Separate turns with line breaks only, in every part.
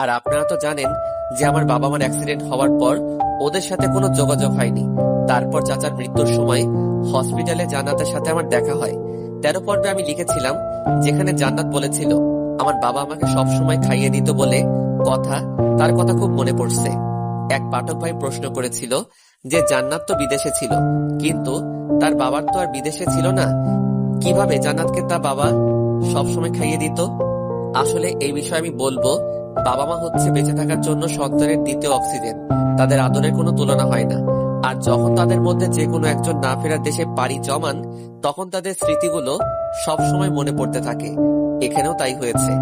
আর আপনারা তো জানেন যে আমার বাবা মার অ্যাক্সিডেন্ট হওয়ার পর ওদের সাথে কোনো যোগাযোগ হয়নি। তারপর চাচার মৃত্যুর সময় হসপিটালে জান্নাতের সাথে আমার দেখা হয়। তেরো পর্বে আমি লিখেছিলাম, যেখানে জান্নাত বলেছিল, আমার বাবা আমাকে সব সময় খাইয়ে দিত বলে কথা, তার কথা খুব মনে পড়ছে। এক পাঠক ভাই প্রশ্ন করেছিল যে, জান্নাত তো বিদেশে ছিল, কিন্তু তার বাবার তো আর বিদেশে ছিল না। কীভাবে জান্নাতকে তার বাবা সবসময় খাইয়ে দিত? আসলে এই বিষয়ে আমি বলব বাবা মা হচ্ছে বেঁচে থাকার জন্য সন্তানের দ্বিতীয় অক্সিজেন। তাদের আদরের কোনো তুলনা হয় না। আর যখন তাদের মধ্যে যে কোনো একজন না ফেরার দেশে পাড়ি জমান, তখন তাদের স্মৃতিগুলো সব সময় মনে পড়তে থাকে। এখানেও তাই হয়েছে।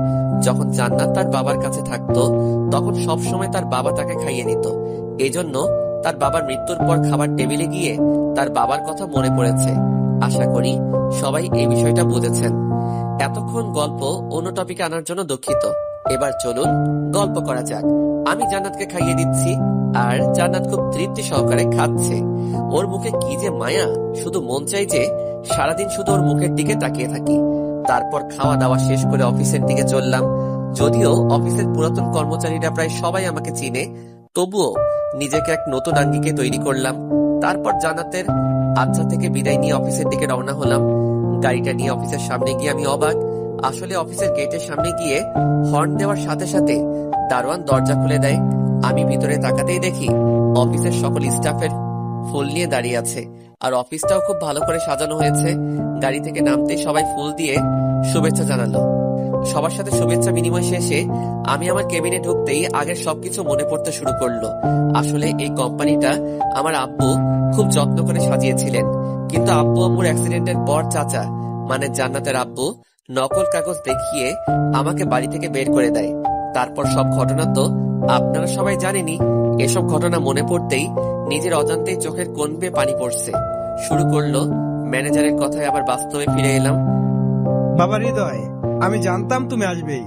যখন জান্নাত তার বাবার কাছে থাকতো, তখন সব সময় তার বাবা তাকে খাইয়ে নিত। এজন্য তার বাবার মৃত্যুর পর খাবার টেবিলে গিয়ে তার বাবার কথা মনে পড়েছে। আশা করি সবাই এই বিষয়টা বুঝেছেন। এতক্ষণ গল্প অন্য টপিকে আনার জন্য দুঃখিত। এবার চলুন গল্প করা যাক। আমি জান্নাতকে খাইয়ে দিচ্ছি, আর জান্নাত খুব তৃপ্তি সহকারে খাচ্ছে। ওর মুখে কি যে মায়া, শুধু মন চাই যে সারাদিন শুধু ওর মুখের দিকে তাকিয়ে থাকি। তারপর খাওয়া দাওয়া শেষ করে অফিসের দিকে চললাম। যদিও অফিসের পুরাতন কর্মচারীরা প্রায় সবাই আমাকে চিনে, তবুও নিজেকে এক নতুন আঙ্গিকে তৈরি করলাম। তারপর জান্নাতের আচ্ছা থেকে বিদায় নিয়ে অফিসের দিকে রওনা হলাম। গাড়িটা নিয়ে অফিসের সামনে গিয়ে আমি অবাক আসলে অফিসের গেটের সামনে গিয়ে হর্ন দেওয়ার সাথে সাথে দারোয়ান দরজা খুলে দেয়। আমি ভিতরে তাকাতেই দেখি অফিসের সকল স্টাফের ফুল নিয়ে দাঁড়িয়ে আছে। আর অফিসটাও খুব ভালো করে সাজানো হয়েছে। গাড়ি থেকে নামতেই সবাই ফুল দিয়ে শুভেচ্ছা জানালো। সবার সাথে শুভেচ্ছা বিনিময় শেষে আমি আমার কেবিনে ঢুকতেই আগের সবকিছু মনে পড়তে শুরু করল। আসলে এই কোম্পানিটা আমার আব্বু খুব যত্ন করে সাজিয়েছিলেন। কিন্তু আব্বু আম্মুর অ্যাক্সিডেন্টের পর চাচা মানে জান্নাতের আব্বু নকল কাগজ দেখিয়ে আমাকে বাড়ি থেকে বের করে দেয়। তারপর সব ঘটনা তো আপনারা সবাই জানেনই, এসব ঘটনা মনে পড়তেই নিজের অজান্তেই চোখের কোন বেয়ে পানি পড়ছে। শুরু করল, ম্যানেজারের কথায় আবার বাস্তবে ফিরে এলাম।
বাবা হৃদয়, আমি জানতাম তুমি আসবেই।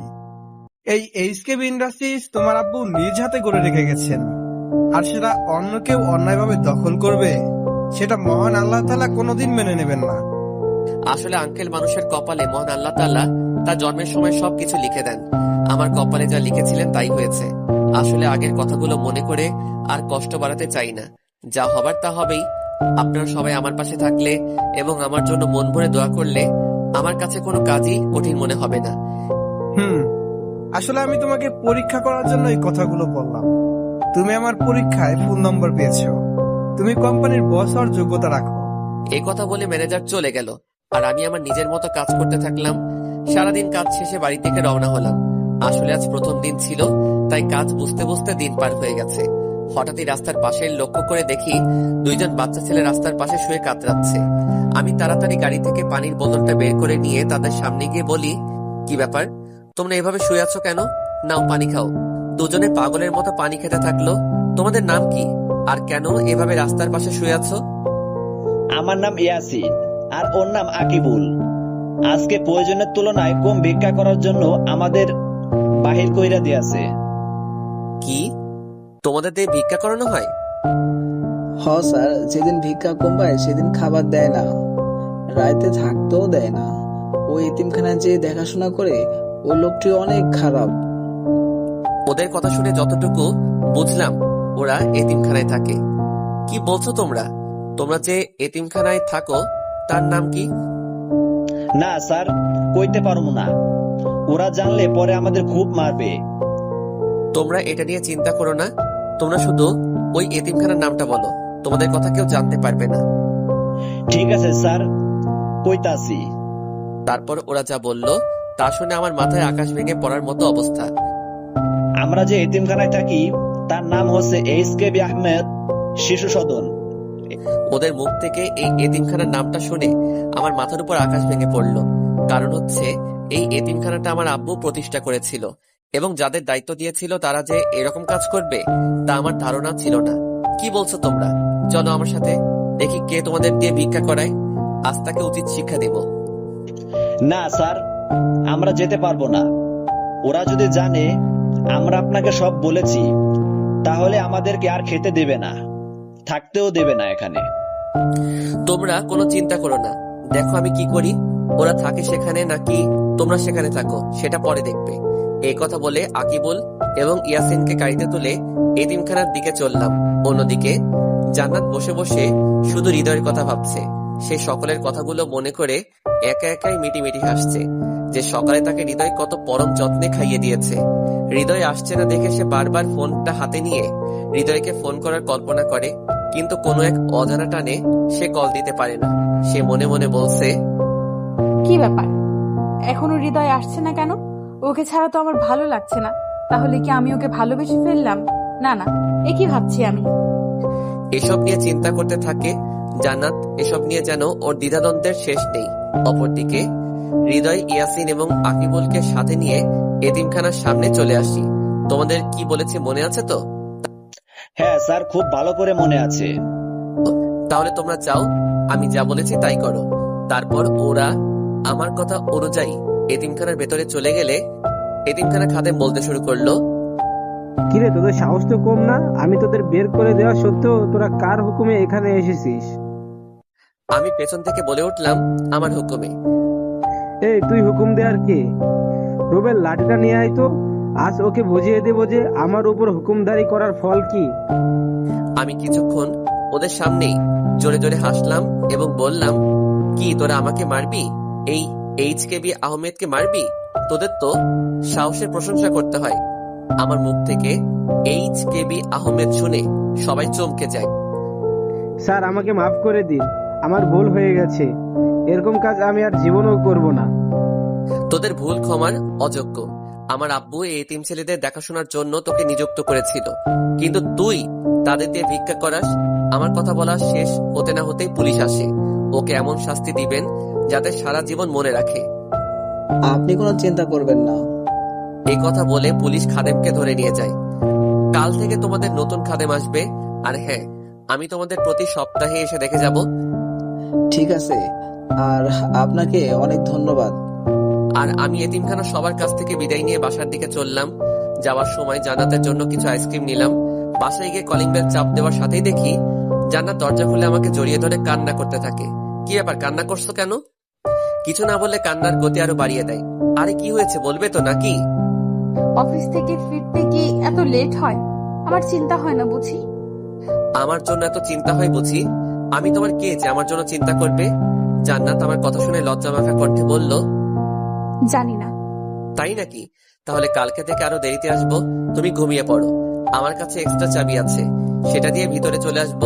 এই এইচকেবি ইন্ডাস্ট্রিজ তোমার আব্বু নিজ হাতে গড়ে রেখে গেছেন। আর সেটা অন্য কেউ অন্যায়ভাবে দখল করবে, সেটা মহান আল্লাহ তালা কোনোদিন মেনে নেবেন না।
আসলে আঙ্কেল মানুষের কপালে মহান আল্লাহ তাআলা তার জন্মের সময় সবকিছু লিখে দেন। আমার কপালে যা লিখেছিলেন তাই হয়েছে। আসলে আগের কথাগুলো মনে করে আর কষ্ট বাড়াতে চাই না। যা হবার তা হবেই। আপনারা সবাই আমার পাশে থাকলে এবং আমার জন্য মন ভরে দোয়া করলে আমার কাছে কোনো কাজই কঠিন মনে হবে না।
হুম আসলে আমি তোমাকে পরীক্ষা করার জন্য এই কথাগুলো বললাম। তুমি আমার পরীক্ষায় ফুল নম্বর পেয়েছ। তুমি কোম্পানির বস হওয়ার যোগ্যতা রাখো।
এই কথা বলে ম্যানেজার চলে গেল। আর আমি আমার নিজের মতো কাজ করতে থাকলাম। সারাদিন কাজ শেষে বাড়ি থেকে রওনা হলাম। আসলে আজ প্রথম দিন ছিল, তাই কাজ বুঝতে বুঝতে দিন পার হয়ে গেছে। হঠাৎই রাস্তার পাশে লক্ষ্য করে দেখি দুইজন বাচ্চা ছেলে রাস্তার পাশে শুয়ে কাতরাচ্ছে। আমি তাড়াতাড়ি গাড়ি থেকে পানির বোতলটা বের করে নিয়ে তাদের সামনে গিয়ে বলি, কি ব্যাপার? তোমরা এভাবে শুয়ে আছো কেন? নাও পানি খাও। দুজনে পাগলের মতো পানি খেতে থাকল, তোমাদের নাম কি? আর কেন এভাবে রাস্তার পাশে শুয়ে আছো?
আমার নাম ইয়াসিন। আর ওর নাম আকিবুল। আজকে প্রয়োজনের তুলনায় কম ভিক্ষা করার জন্য আমাদের বাহির কইরা দিয়েছে।
কি? তোমাদের দিয়ে ভিক্ষা করানো হয়?
হ স্যার যেদিন ভিক্ষা কমবায় সেদিন খাবার দেয় না। রাইতে থাকতেও দেয় না। ওই এতিমখানায় যে দেখাশোনা করে ওই লোকটি অনেক খারাপ।
ওদের কথা শুনে যতটুকু বুঝলাম ওরা এতিমখানায় থাকে। কি বলছো তোমরা? তোমরা যে এতিমখানায় থাকো তার নাম কি?
না স্যার কইতে পারব না। ওরা জানলে পরে আমাদের খুব মারবে।
তোমরা এটা নিয়ে চিন্তা করো না। তোমরা শুধু ওই এতিমখানার নামটা বলো। তোমাদের কথা কেউ জানতে পারবে না।
ঠিক আছে স্যার কইতাছি।
তারপর ওরা যা বলল তা শুনে আমার মাথায় আকাশ ভেঙে পড়ার মতো অবস্থা।
আমরা যে এতিমখানায় থাকি তার নাম হচ্ছে এইচ কে বি আহমেদ শিশু সদন।
ওদের মুখ থেকে এই এতিমখানার নামটা শুনে আমার মাথার উপর আকাশ ভেঙে পড়ল। কারণ হচ্ছে, এই এতিমখানাটা আমার আব্বু প্রতিষ্ঠা করেছিল এবং যাদের দায়িত্ব দিয়েছিল তারা যে এরকম কাজ করবে, তা আমার ধারণা ছিল না। কি বলছো তোমরা? চলো আমার সাথে দেখি কে তোমাদের দিয়ে ভিক্ষা করায়। আজ তাকে উচিত শিক্ষা দেব।
না, স্যার, আমরা যেতে পারব না। ওরা যদি জানে, আমরা আপনাকে সব বলেছি, তাহলে আমাদেরকে আর খেতে দেবে না। থাকতেও দেবে না এখানে।
তোমরা কোনো চিন্তা করো না। দেখো আমি কি করি। ওরা থাকে সেখানে নাকি তোমরা সেখানে থাকো, সেটা পরে দেখবে। এই কথা বলে আকিবুল এবং ইয়াসিনকে গাড়িতে তুলে এতিমখানার দিকে চললাম। অন্যদিকে জান্নাত বসে বসে শুধু হৃদয়ের কথা ভাবছে। সে সকলের কথাগুলো মনে করে একা একাই মিটি মিটি হাসছে যে সকালে তাকে হৃদয় কত পরম যত্নে খাইয়ে দিয়েছে। হৃদয় আসছে না দেখে সে বারবার ফোনটা হাতে নিয়ে হৃদয়কে ফোন করার কল্পনা করে কিন্তু কোনো এক অজানা টানে সে কল দিতে পারে না। সে মনে মনে বলছে
কি ব্যাপার? এখনও হৃদয় আসছে না কেন? ওকে ছাড়া তো আমার ভালো লাগছে না। তাহলে কি আমি ওকে ভালোবেসে ফেললাম? না না এ কি ভাবছি আমি?
এসব নিয়ে চিন্তা করতে থাকে জান্নাত। এসব নিয়ে যেন ওর দ্বিধাদ্বন্দ্বের শেষ নেই। অপরদিকে হৃদয় ইয়াসিন এবং আকিবুলকে সাথে নিয়ে এতিমখানার সামনে চলে আসি। তোমাদের কি বলেছে মনে আছে তো?
হ্যাঁ স্যার খুব ভালো করে মনে আছে।
তাহলে তোমরা যাও আমি যা বলেছি তাই করো। তারপর ওরা আমার কথা অনুযায়ী এতিমখানার ভেতরে চলে গেলে এতিমখানা খাতে বলতে শুরু করল।
কিরে তোদের সাহস তো কম না? আমি তোদের বের করে দেওয়া সত্ত্বেও তোরা কার হুকুমে এখানে এসেছিস?
আমি পেছন থেকে বলে উঠলাম আমার হুকুমে।
এই তুই হুকুম দেয়ার কে? রুবেল লাঠিটা নিয়ে আয় তো। আজ ওকে বুঝিয়ে দেবো যে আমার উপর হুকুমদারি করার ফল কি।
আমি কিছুক্ষণ ওদের সামনেই জোরে জোরে হাসলাম এবং বললাম কি তোরা আমাকে মারবি? এই এইচ কে বি আহমেদকে মারবি? তোদের তো সাহসের প্রশংসা করতে হয়। আমার মুখ থেকে এইচ কে বি আহমেদ শুনে সবাই চমকে যায়।
স্যার আমাকে মাফ করে দিন। আমার ভুল হয়ে গেছে। এরকম কাজ আমি আর জীবনেও করব না।
তোদের ভুল ক্ষমার অযোগ্য। আমার আব্বু এই এতিম ছেলেদের দেখাশোনার জন্য তোকে নিযুক্ত করেছিল। কিন্তু তুই তাদের দিয়ে ভিক্ষা করাস আমার কথা বলা শেষ হতে না হতেই পুলিশ আসে। ওকে এমন শাস্তি দিবেন যাতে সারা জীবন মনে রাখে।
আপনি কোনো চিন্তা করবেন না।
এই কথা বলে পুলিশ খাদেমকে ধরে নিয়ে যায়। কাল থেকে তোমাদের নতুন খাদেম আসবে। আর হ্যাঁ আমি তোমাদের প্রতি সপ্তাহে এসে দেখে যাব।
ঠিক আছে। আর আপনাকে অনেক ধন্যবাদ।
আর আমি এতিমখানা সবার কাছ থেকে বিদায় নিয়ে বাসার দিকে চললাম। যাওয়ার সময় জান্নাতের জন্য কিছু আইসক্রিম নিলাম। বাসায় গিয়ে কলিং বেল চাপ দেওয়ার সাথেই দেখি জান্নাত দরজা খুলে আমাকে জড়িয়ে ধরে কান্না করতে থাকে। কি ব্যাপার কান্না করছ কেন? কিছু না বললে কান্নার গতি আরও বাড়িয়ে দেয়। আরে কি হয়েছে বলবে তো নাকি?
অফিস থেকে ফিরতে কি এত লেট হয়? আমার চিন্তা হয় না বুঝি।
আমার জন্য এত চিন্তা হয় বুঝি? আমি তোমার কে যে আমার জন্য চিন্তা করবে? জান্নাত আমার কথা শুনে লজ্জা মাখা কণ্ঠে বলল
জানি না।
তাই নাকি? তাহলে কালকে থেকে আরও দেরিতে আসব? তুমি ঘুমিয়ে পড়ো। আমার কাছে এক্সট্রা চাবি আছে। সেটা দিয়ে ভিতরে চলে আসব।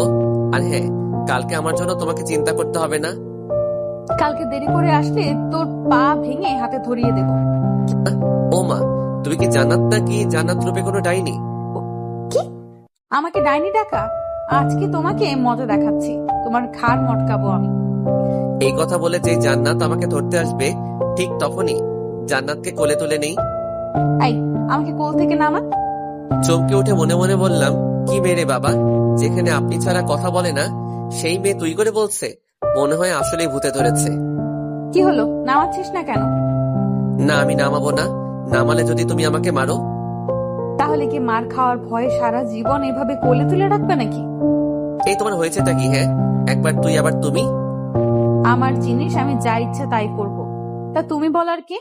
আর হ্যাঁ কালকে আমার জন্য তোমাকে চিন্তা করতে হবে না।
কালকে দেরি করে আসলে তোর পা ভেঙে হাতে ধরিয়ে দেব।
ও মা তুমি কি জান্নাত নাকি জান্নাত রূপে কোনো ডাইনি?
কি? আমাকে ডাইনি ডাকা? আজকে তোমাকে মজা দেখাচ্ছি। তোমার ঘাড় মটকাবো আমি।
এই কথা বলে যে জান্নাত আমাকে ধরতে আসবে ঠিক তখনই জান্নাতকে কোলে তুলে নেই।
এই আমাকে কোল থেকে নামা।
চমকে উঠে মনে মনে বললাম কি মেরে বাবা যেখানে আপনি ছাড়া কথা বলে না সেই মেয়ে তুই করে বলছে মনে হয় আসলেই ভূতে ধরেছে।
কি হলো? নামাচ্ছিস না কেন?
না আমি নামাবো না নামালে যদি তুমি আমাকে মারো।
তাহলে কি মার খাওয়ার ভয়ে সারা জীবন এভাবে কোলে তুলে রাখবে নাকি?
এই তোমার হয়েছেটা কি হ্যাঁ? একবার তুই আবার তুমি?
আমার জিনিস আমি যা ইচ্ছা তাই করব। তা তুমি বলার কি?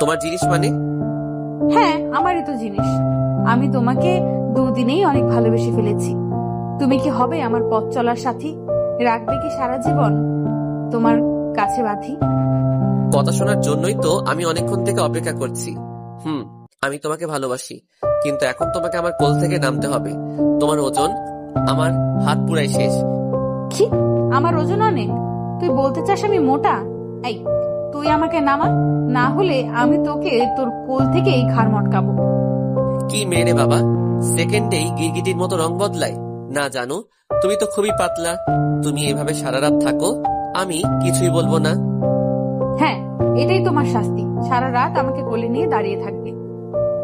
তোমার জিনিস মানে?
হ্যাঁ আমারই তো জিনিস। আমি তোমাকে দুদিনেই অনেক ভালোবেসে ফেলেছি। তুমি কি হবে আমার পথ চলার সাথী? রাখবে কি সারা জীবন? তোমার কাছে বাঁধি?
কথা শোনার জন্যই তো আমি অনেকক্ষণ থেকে অপেক্ষা করছি। হুম আমি তোমাকে ভালোবাসি কিন্তু এখন তোমাকে আমার কোল থেকে নামতে হবে। তোমার ওজন আমার হাত পুরাই শেষ।
কি আমার ওজন অনেক। তুই বলতে চাস আমি মোটা? এই তুই আমাকে নামা না হলে আমি তোকে তোর কোল থেকে এই ঘাড় মটকাবো।
কি মেরে বাবা? সেকেন্ডেই গিরগিটির মতো রং বদলায়। না জানো তুমি তো খুবই পাতলা। তুমি এভাবে সারা রাত থাকো আমি কিছুই বলব না।
হ্যাঁ এটাই তোমার শাস্তি। সারা রাত আমাকে কোলে নিয়ে দাঁড়িয়ে থাকবে।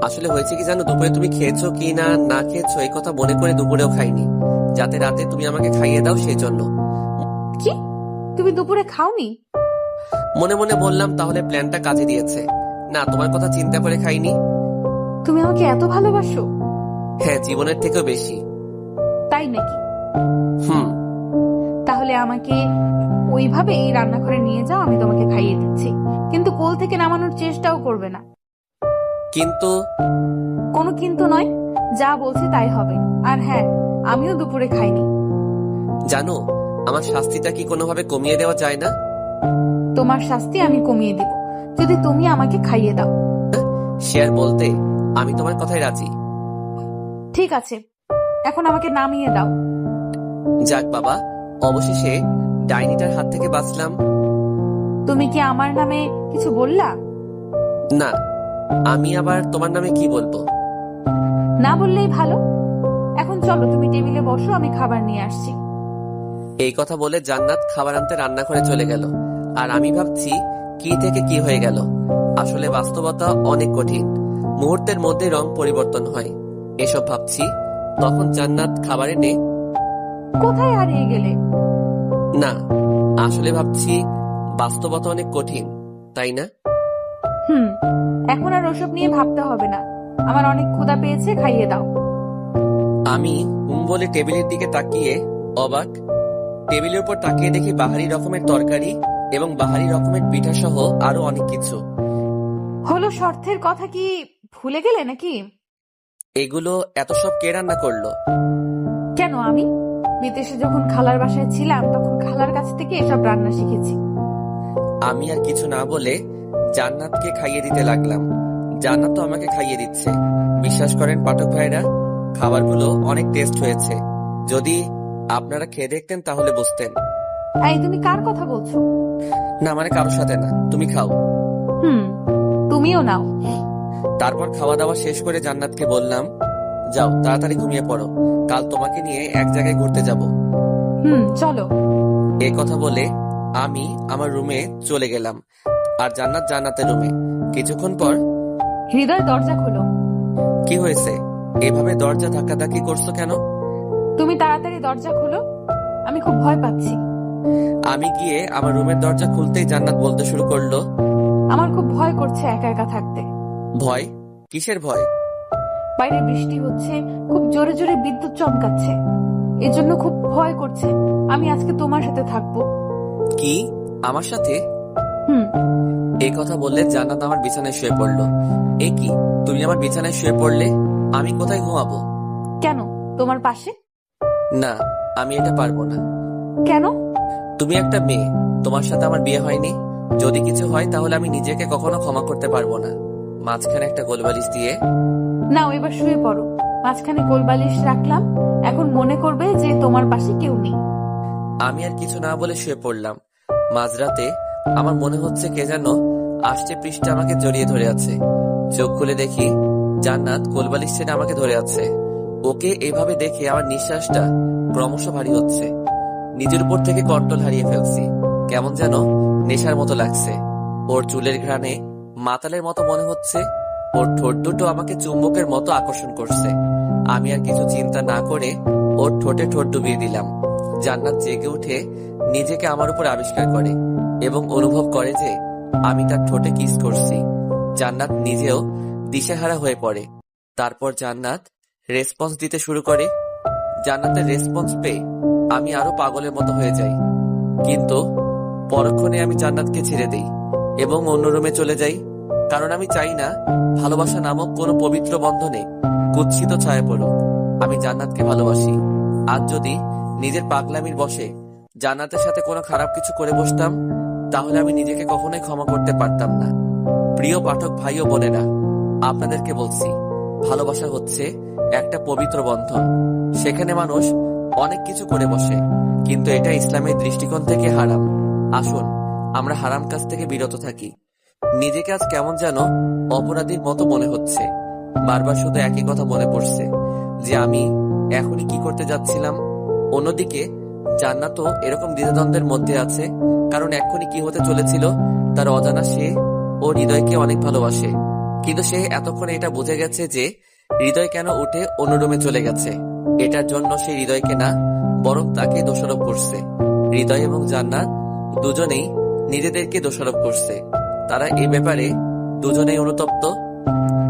আসলে হয়েছে কি জানো দুপুরে তুমি খেয়েছো কি না না খেয়েছো এই কথা মনে করে দুপুরেও খাইনি। যাতে রাতে তুমি আমাকে খাইয়ে দাও সেই জন্য।
কি? তুমি দুপুরে খাওনি?
মনে মনে বললাম তাহলে প্ল্যানটা কাজে দিয়েছে। না তোমার কথা চিন্তা করে খাইনি।
তুমি আমাকে এত ভালোবাসো?
হ্যাঁ জীবনের থেকেও বেশি।
তাই নাকি?
হুম।
তাহলে আমাকে ওইভাবে এই রান্নাঘরে নিয়ে যাও আমি তোমাকে খাইয়ে দিচ্ছি। কিন্তু কোল থেকে নামানোর চেষ্টাও করবে না।
কিন্তু?
কোনো কিন্তু নয় যা বলছি তাই হবে। আর হ্যাঁ আমিও দুপুরে খাইনি।
জানো আমার শাস্তিটা কি কোনোভাবে কমিয়ে দেওয়া যায় না?
তোমার শাস্তি আমি কমিয়ে দিব। যদি তুমি আমাকে খাইয়ে দাও।
শেয়ার বলতে আমি তোমার কথায় রাজি।
ঠিক আছে এখন আমাকে নামিয়ে দাও।
যাক বাবা অবশেষে ডাইনিটার হাত থেকে বাঁচলাম।
তুমি কি আমার নামে কিছু বললা?
না আমি আবার তোমার নামে কি বলব?
না বললেই ভালো। এখন চলো তুমি টেবিলে বসো আমি খাবার নিয়ে আসছি।
এই কথা বলে জান্নাত খাবার আনতে রান্নাঘরে চলে গেল। আর আমি ভাবছি কি থেকে কি হয়ে গেল? আসলে বাস্তবতা অনেক কঠিন। মুহূর্তের মধ্যে রং পরিবর্তন হয়। এসব ভাবছি তখন জান্নাত খাবার এনে
কোথায় হারিয়ে গেলে?
না আসলে ভাবছি বাস্তবতা অনেক কঠিন তাই না?
হুম এখন আর ওসব নিয়ে ভাবতে হবে না। আমার অনেক ক্ষুধা পেয়েছে খাইয়ে দাও।
আমি হুম বলে টেবিলের দিকে তাকিয়ে অবাক টেবিলের উপর তাকিয়ে দেখি বাহারি রকমের তরকারি এবং বাহারি রকমের পিঠা সহ আরও অনেক কিছু।
হলো শর্তের কথা কি ভুলে গেলে নাকি?
এগুলো এত সব কে রান্না করল?
কেন আমি? বিদেশে যখন খালার বাসায় ছিলাম তখন খালার কাছ থেকে এসব রান্না শিখেছি।
আমি আর কিছু না বলে জান্নাতকে খাইয়ে দিতে লাগলাম। জান্নাত তো আমাকে খাইয়ে দিচ্ছে। বিশ্বাস করেন পাঠক ভাইরা খাবারগুলো অনেক টেস্ট হয়েছে। যদি আপনারা খেয়ে দেখতেন তাহলে বুঝতেন।
এই তুমি কার কথা বলছো?
না মানে কারোর সাথে না তুমি খাও।
হুম তুমিও নাও।
তারপর খাওয়া দাওয়া শেষ করে জান্নাতকে বললাম যাও তাড়াতাড়ি ঘুমিয়ে পড়ো। কাল তোমাকে নিয়ে এক জায়গায় ঘুরতে যাব।
হুম চলো।
এ কথা বলে আমি আমার রুমে চলে গেলাম আর জান্নাত জান্নাতের রুমে। কিছুক্ষণ পর
হৃদয় দরজা খোলো।
কি হয়েছে? এভাবে দরজা ধাক্কাধাক্কি করছ কেন?
তুমি তাড়াতাড়ি দরজা খোলো। আমি খুব ভয় পাচ্ছি।
আমি গিয়ে আমার রুমের দরজা খুলতেই জান্নাত বলতে শুরু করল।
আমার খুব ভয় করছে একা একা থাকতে।
ভয়? কিসের ভয়?
বাইরে বৃষ্টি হচ্ছে খুব জোরে জোরে বিদ্যুৎ চমকাচ্ছে। এজন্য খুব ভয় করছে। আমি আজকে তোমার সাথে থাকব।
কি? আমার সাথে?
হুম।
এই কথা বললে জান্নাত আমার বিছানায় শুয়ে পড়ল। এ কি? তুমি আমার বিছানায় শুয়ে পড়লে আমি কোথায় ঘুমাবো?
কেন? তোমার পাশে?
না আমি এটা পারব না।
কেন?
তুমি একটা মেয়ে তোমার সাথে আমার বিয়ে হয়নি। যদি কিছু হয় তাহলে আমি নিজেকে কখনো ক্ষমা করতে পারব না। মাঝখানে একটা গোলবালিশ দিয়ে
নাও এবার শুয়ে পড়ো। মাঝখানে গোলবালিশ রাখলাম। এখন মনে করবে যে তোমার পাশে কেউ নেই।
আমি আর কিছু না বলে শুয়ে পড়লাম। মাঝরাতে আমার মনে হচ্ছে কে যেন আসছে পৃষ্ঠে আমাকে জড়িয়ে ধরে আছে। চোখ খুলে দেখি জান্নাত কোলবালিশ ছেড়ে আমাকে ধরে আছে। ওকে এভাবে দেখে আমার নিঃশ্বাসটা ক্রমশ ভারী হচ্ছে। নিজের উপর থেকে কন্ট্রোল হারিয়ে ফেলছি। কেমন যেন নেশার মতো লাগছে। ওর চুলের ঘ্রাণে মাতালের মতো মনে হচ্ছে। ওর ঠোঁট দুটো আমাকে চুম্বকের মতো আকর্ষণ করছে। আমি আর কিছু চিন্তা না করে ওর ঠোঁটে ঠোঁট ডুবিয়ে দিলাম। জান্নাত জেগে উঠে নিজেকে আমার উপর আবিষ্কার করে এবং অনুভব করে যে আমি তার ঠোঁটে কিস করছি। জান্নাত নিজেও দিশেহারা হয়ে পড়ে। তারপর জান্নাত রেসপন্স দিতে শুরু করে জান্নাতের রেসপন্স পেয়ে আমি আরও পাগলের মতো হয়ে যাই। কিন্তু পরক্ষণে আমি জান্নাতকে ছেড়ে দেই এবং অন্য রুমে চলে যাই, কারণ আমি চাই না ভালোবাসা নামক কোনো পবিত্র বন্ধনে কুৎসিত ছায়া পড়ুক। আমি জান্নাতকে ভালোবাসি। আজ যদি নিজের পাগলামির বসে জান্নাতের সাথে কোনো খারাপ কিছু করে বসতাম, তাহলে আমি নিজেকে কখনোই ক্ষমা করতে পারতাম না। প্রিয় পাঠক ভাই ও বোনেরা, আপনাদেরকে বলছি ভালোবাসা হচ্ছে একটা পবিত্র বন্ধন। সেখানে মানুষ অনেক কিছু করে বসে, কিন্তু এটা ইসলামের দৃষ্টিকোণ থেকে হারাম। আসুন, আমরা হারাম কাজ থেকে বিরত থাকি। নিজেকে আজ কেমন যেন অপরাধীর মতো মনে হচ্ছে। বারবার শুধু একই কথা মনে পড়ছে, যে আমি এখনই কি করতে যাচ্ছিলাম? অন্যদিকে, জান্নাতও এরকম দ্বিধাদ্বন্দ্বের মধ্যে আছে, কারণ এক্ষুনি কি হতে চলেছিল, তার অজানা সে ও হৃদয়কে অনেক ভালোবাসে। কিন্তু সে এতক্ষণে এটা বুঝে গেছে যে হৃদয় কেন উঠে অন্য রুমে চলে গেছে। এটার জন্য সে হৃদয়কে না, বরং তাকে দোষারোপ করছে। হৃদয় এবং জান্নাত দুজনেই নিজেদেরকে দোষারোপ করছে। তারা এই ব্যাপারে দুজনেই অনুতপ্ত।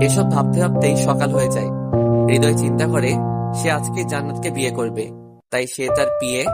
এসব ভাবতে ভাবতেই সকাল হয়ে যায়। হৃদয় চিন্তা করে, সে আজকে জান্নাতকে বিয়ে করবে। তাই সে তার বিয়ে